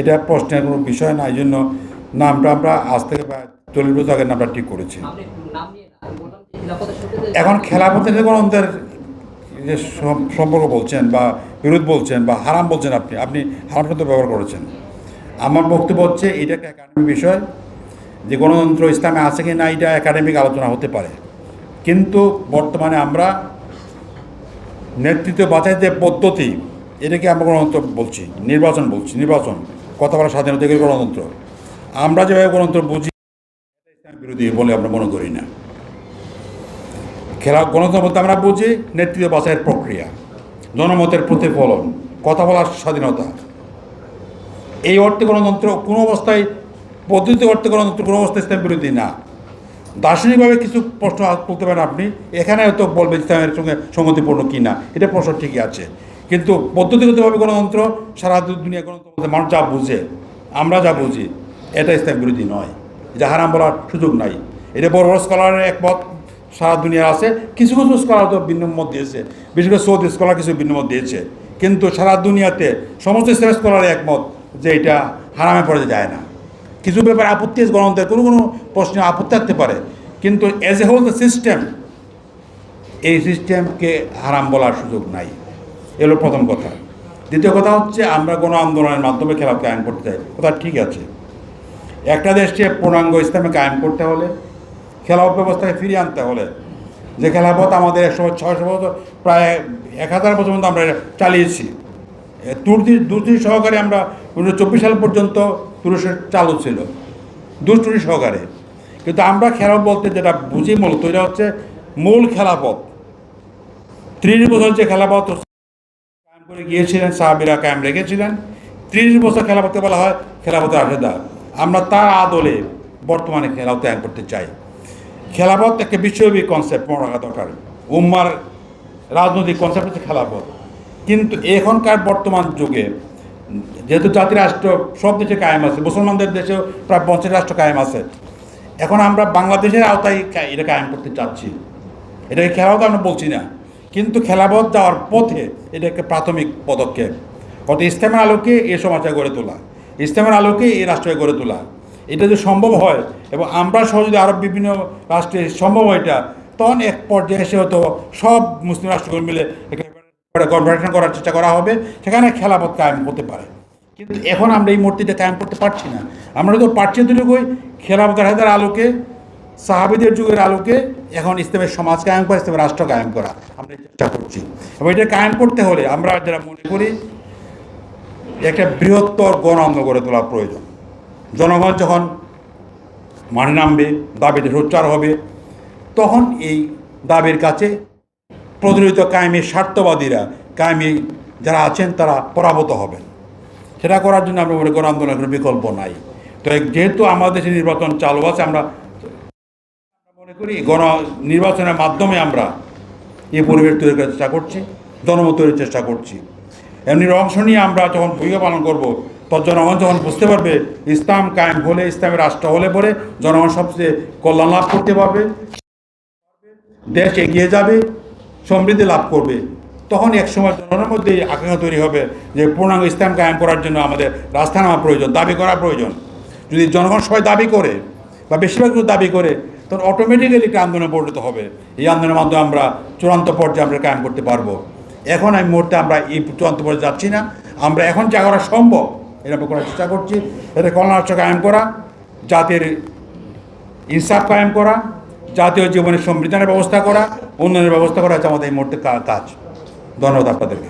এটা প্রশ্নের কোনো বিষয় না এই জন্য নামটা আমরা আজ থেকে চল্লিশ বছর আগের নামটা ঠিক করেছি। খিলাফতের এখন খেলাপথের যে গণতন্ত্রের যে সম্পর্ক বলছেন বা বিরোধ বলছেন বা হারাম বলছেন আপনি আপনি হারাম শব্দ ব্যবহার করেছেন। আমার বক্তব্য হচ্ছে এটা একটা একাডেমিক বিষয়। যে গণতন্ত্র ইসলামে আছে কি না এটা একাডেমিক আলোচনা হতে পারে। কিন্তু বর্তমানে আমরা নেতৃত্ব বাছাই যে পদ্ধতি এটাকে আমরা গণতন্ত্র বলছি নির্বাচন বলছি নির্বাচন। কথা বলার স্বাধীনতা থেকে গণতন্ত্র। আমরা যেভাবে গণতন্ত্র বুঝি, বিরোধী বলে আমরা মনে করি না। খেলা গণতন্ত্র বলতে আমরা বুঝি নেতৃত্ব বাছাইয়ের প্রক্রিয়া, জনমতের প্রতিফলন, কথা বলার স্বাধীনতা। এই অর্থে গণতন্ত্র কোনো অবস্থায় পদ্ধতি অর্থে গণতন্ত্র কোনো অবস্থায় ইসলাম বিরোধী না। দার্শনিকভাবে কিছু প্রশ্ন তুলতে পারেন আপনি, এখানে হয়তো বলবেন ইসলামের সঙ্গে সম্মতিপূর্ণ কি না এটা প্রশ্ন ঠিকই আছে। কিন্তু পদ্ধতিগতভাবে গণতন্ত্র সারা দুনিয়া গণতন্ত্র মানুষ যা বুঝে, আমরা যা বুঝি, এটা ইসলাম বিরোধী নয়। এটা হারাম বলার সুযোগ নাই। এটা বড় বড় স্কলারের একমত সারা দুনিয়ার আছে। কিছু কিছু স্কলার তো ভিন্ন মত দিয়েছে। বিশেষ করে সৌদি স্কলার কিছু ভিন্ন মত দিয়েছে। কিন্তু সারা দুনিয়াতে সমস্ত ইসলাম স্কলারের একমত যে এটা হারামে পড়ে যায় না। কিছু ব্যাপারে আপত্তি আছে গণতন্ত্রের, কোনো কোনো প্রশ্নে আপত্তি থাকতে পারে। কিন্তু as a whole the system এই সিস্টেমকে হারাম বলার সুযোগ নাই। এলো প্রথম কথা। দ্বিতীয় কথা হচ্ছে, আমরা গণ আন্দোলনের মাধ্যমে খেলা কায়েম করতে চাই। কথা ঠিক আছে। একটা দেশকে পূর্ণাঙ্গ ইসলামে কায়েম করতে হলে, খেলাফত ব্যবস্থাকে ফিরিয়ে আনতে হলে, যে খেলাফত আমাদের একশো ছয়শো বছর, প্রায় এক হাজার বছর পর্যন্ত আমরা চালিয়েছি। তুর্তি দুর্তি সহকারে আমরা উনিশশো চব্বিশ সাল পর্যন্ত তুরস্কের চালু ছিল। দুষ্টুরি সহকারে। কিন্তু আমরা খেলা বলতে যেটা বুঝি মূলত, এটা হচ্ছে মূল খেলাপথ ত্রিশ বছর যে খেলাপথ করে গিয়েছিলেন, সাহাবিরা কায়েম রেখেছিলেন। ত্রিশ বছর খেলাপথে বলা হয় খেলাপথে আশেদা আমরা তার আদলে বর্তমানে খেলাও ত্যাগ করতে চাই। খেলাপথ একটা বিশ্বব্যাপী কনসেপ্ট মনে রাখা দরকার। উম্মার রাজনৈতিক কনসেপ্ট হচ্ছে খেলাপথ কিন্তু এখনকার বর্তমান যুগে, যেহেতু জাতি রাষ্ট্র সব দেশে কায়েম আছে, মুসলমানদের দেশেও প্রায় পঞ্চাশ রাষ্ট্র কায়েম আছে। এখন আমরা বাংলাদেশের আওতায় এটা কায়েম করতে চাচ্ছি। এটাকে খেলাপথ আমরা বলছি না। কিন্তু খেলাপথ যাওয়ার পথে এটা একটা প্রাথমিক পদক্ষেপ। অর্থাৎ ইসলামের আলোকে এ সমাজটা গড়ে তোলা ইসলামের আলোকে এই রাষ্ট্রকে গড়ে তোলা। এটা যদি সম্ভব হয় এবং আমরা সহ যদি আরও বিভিন্ন রাষ্ট্রে সম্ভব হয় এটা, তখন এক পর্যায়ে এসে হয়তো সব মুসলিম রাষ্ট্রগুলো মিলে একটা করার চেষ্টা করা হবে, সেখানে খেলাপথ কায়েম হতে পারে। কিন্তু এখন আমরা এই মূর্তিটা কায়েম করতে পারছি না। আমরা তো পারছি দুটোই খেলাপথের হাজার আলোকে সাহাবিদের যুগের আলোকে এখন ইসলামের সমাজ কায়েম করা, ইসলামের রাষ্ট্র কায়েম করা। আমরা চেষ্টা করছি। এবং এটা কায়েম করতে হলে আমরা যারা মনে করি, একটা বৃহত্তর গণ অঙ্গ গড়ে তোলা প্রয়োজন। জনগণ যখন মাঠে নামবে, দাবিতে সোচ্চার হবে, তখন এই দাবির কাছে প্রতিনিধিত কায়েমের স্বার্থবাদীরা, কায়েমি যারা আছেন, তারা পরাভূত হবেন। সেটা করার জন্য আমরা মনে করি আন্দোলনের কোনো বিকল্প নাই। তো যেহেতু আমাদের দেশে নির্বাচন চালু আছে, আমরা মনে করি গণ নির্বাচনের মাধ্যমে আমরা এই পরিবেশ তৈরি করার চেষ্টা করছি, জনমত তৈরির চেষ্টা করছি। এমনি অংশ নিয়ে আমরা যখন ভূমিকা পালন করব তখন জনগণ যখন বুঝতে পারবে ইসলাম কায়েম হলে, ইসলামের রাষ্ট্র হলে পরে জনগণ সবচেয়ে কল্যাণ লাভ করতে পারবে, দেশ এগিয়ে যাবে, সমৃদ্ধি লাভ করবে। তখন এক সময় জনগণের মধ্যে আকাঙ্ক্ষা তৈরি হবে যে পূর্ণাঙ্গ ইসলাম কায়েম করার জন্য আমাদের রাস্তা নেওয়া প্রয়োজন, দাবি করা প্রয়োজন। যদি জনগণ সবাই দাবি করে বা বেশিরভাগ দাবি করে তখন অটোমেটিক্যালি একটা আন্দোলনে পরিণত হবে। এই আন্দোলনের মাধ্যমে আমরা চূড়ান্ত পর্যায়ে আমরা কায়েম করতে পারব। এখন এই মুহূর্তে আমরা এই চূড়ান্ত পর্যায়ে যাচ্ছি না। আমরা এখন যা করা সম্ভব এটা আমরা করার চেষ্টা করছি। এটা কল্যাণ রাষ্ট্র কায়েম করা, জাতির ইনসাফ কায়েম করা, জাতীয় জীবনের সংবিধানের ব্যবস্থা করা, উন্নয়নের ব্যবস্থা করা হচ্ছে আমাদের এই মুহূর্তে কাজ। ধন্যবাদ আপনাদেরকে।